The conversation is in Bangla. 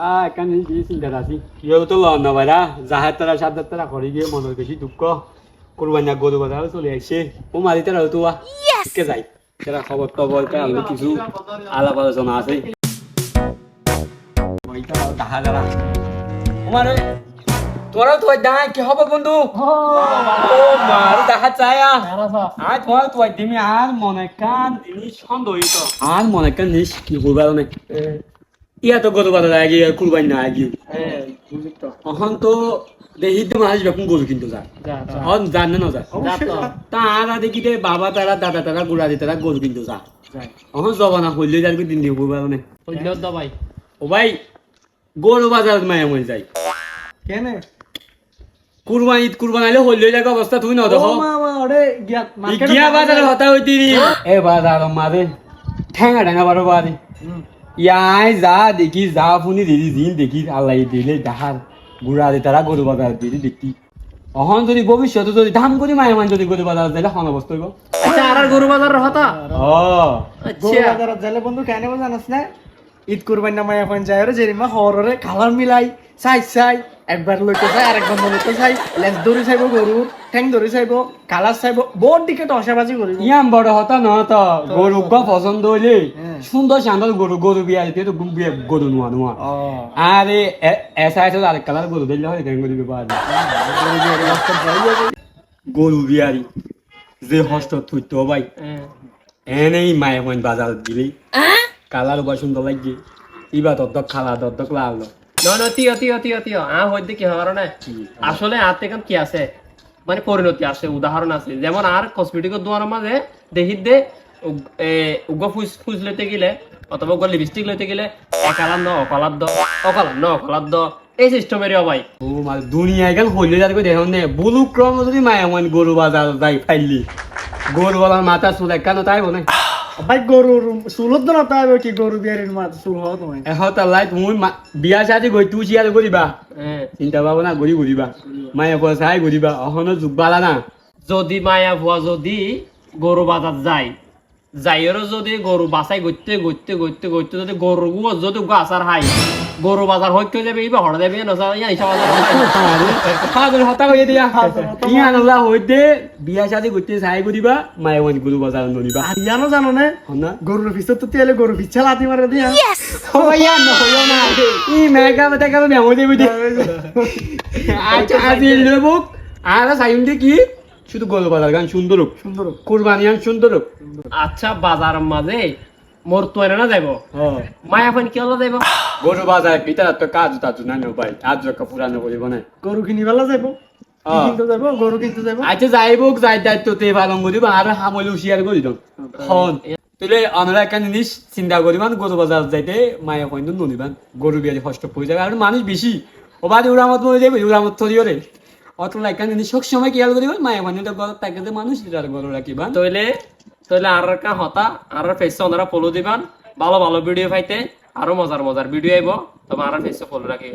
Dah তো লন না। ভাইরা জাহাজ তারা সাত তারা করে গিয়ে মনের বেশি দুঃখ। কুরবানি গরু বাজার চলে আসছে ও মারি তারা তো কে যাই তারা খবর টবর কে কিছু আলাপ আলোচনা আছে। দেখা যারা তোমার তোরা তো দাঁড়ায় কি হবে বন্ধু? ও মার দেখা চায় আর তোমার তো দিমি। আর মনে কান জিনিস সন্দেহিত। আর মনে কান জিনিস কি করবার অনেক ইয়া তো গরু বাজার আগে কুরবানি না আগে এখন তো দেখি তো মানুষ যখন গরু কিনতে যায় এখন জানে না যায় তারা দেখি দে বাবা তারা দাদা তারা গুড়া দি তারা গরু কিনতে যায় এখন জবানা হইলে যার দিন দিব মানে। ও ভাই গরু বাজার মায়া মন যাই কেনে? কুরবানি কুরবানি আইলে হইলে যাক অবস্থা তুই না দেখো গিয়া বাজার হতা হইতি এ বাজার মারে ঠেঙ্গা ঠেঙ্গা বারো বারি ইয়াই যা দেখি যা ফুনি দিদি জিন দেখি আল্লাহ দিলে ডাহার গুড়া দি তারা গরু বাজার দিদি দেখি। অহন যদি ভবিষ্যতে যদি করি মায়ের মান যদি গরু বাজার দিলে হন অবস্থা হইব। আচ্ছা আর গরু বাজার হতা ও। আচ্ছা। যাইলে বন্ধু কেনে জানাস না? ঈদ কুরবানি না মায়া ফান যায় রে জেরিমা হররে কালার মিলাই চাই চাই একবার লইতে চাই আরেক বন্ধ লইতে চাই লেজ ধরে চাইব গরু ঠ্যাং ধরে চাইব কালার চাইব বহুত দিকে তো করিব। ইয়াম বড় হতা ন তো গরু পছন্দ হইলে। সুন্দর শান্তর গরু গরু বিয়া দিতে তো বিয়া গরু নোয়া নোয়া। আরে এসা এসে আরেক কালার গরু দিলে হয় কেন গরু বিয়া গরু বিয়ারি যে হস্ত থুইতো ভাই। এনেই মায়ে মন বাজার দিলি কালার উবা সুন্দর লাগছে। ইবা দদ্দক খালা দদ্দক লাল না না তিয় তিয় তিয় তিয়। আ হইতে কি হওয়ার না আসলে আর থেকে কি আছে? মানে পরিণতি আছে উদাহরণ আছে। যেমন আর কসমেটিকের দোয়ার মাঝে দেখি দে উগ্র ফুস ফুস লইতে গেলে অথবা উগ্র লিপস্টিক লইতে গেলে একালার ন অকলার দ অকলার ন অকলার দ এই সিস্টেমেরই ভাই ও মাল দুনিয়ায় গেল হইলে যাতে দেখুন নে বুলু ক্রম যদি মায়ে মন গরু বাজার যাই ফাইলি। গরু বাজার মাথা চুল কেন তাই বলে ভাই গরুর চুলত না তাই কি গরু বিয়ারির মা চুল হওয়া তোমায় এহত লাই তুমি বিয়া সাজি গৈ তুই চিয়ার করিবা হ্যাঁ চিন্তা ভাবনা করি ঘুরিবা মায়ে পয়সাই ঘুরিবা অহনো যুগ বালা না। যদি মায়া ভুয়া যদি গরু বাজার যায় যাইয়েরও যদি গরু বাসাই গইতে গইতে গইতে গইতে যদি গরু গু যদি গু আসার হাই গরু বাজার হইতে যাবে? ইবা হড় দেবে না ইয়া হিসাব হতা দিয়া ইয়া নলা হইতে বিয়া সাজি গইতে চাই করিবা মায়ে মন গরু বাজার নরিবা আর জানো জানো না? হনা গরুর পিছত তো তেলে গরু পিছা লাতি মারে দিয়া। ও ইয়া না। ই মেগা বেটা কাবে মেমো দেবি দে আচ্ছা আজি লেবুক আর সাইন দে কি? শুধু গরু বাজার গান সুন্দর হোক সুন্দর কুরবানি গান সুন্দর হোক আচ্ছা বাজার মাঝে মোর তো না যাইব? হ্যাঁ মায়া ফান কি হলো যাইব? গরু বাজার ভিতরে তো কাজু তাজু না নেও ভাই। আজ পুরানো করিব না গরু কিনি বেলা যাইব? কি। কিনতে যাইব গরু কিনতে যাইব। আচ্ছা যাইব যাই দায়িত্ব তে পালন করিব আর হামল উশিয়ার করি দন হন। তুলে অনরা একটা জিনিস চিন্তা করিবান গরু বাজার যাইতে মায়া কইন ননিবান। গরু বিয়ারি কষ্ট পড়ে যাবে আর মানুষ বেশি। ও বাদ উড়ামত মরে যাবে উড়ামত থরিও রে অত একটা সব সময় খেয়াল করিব মায়া মানে গরু তাকে যে মানুষ রাখিবান তইলে তইলে আর কা হতা, আর ফেস ফলো দিবান। ভালো ভালো ভিডিও পাইতে, আরও মজার মজার ভিডিও আইব। তোমার আর ফেস ফলো রাখি।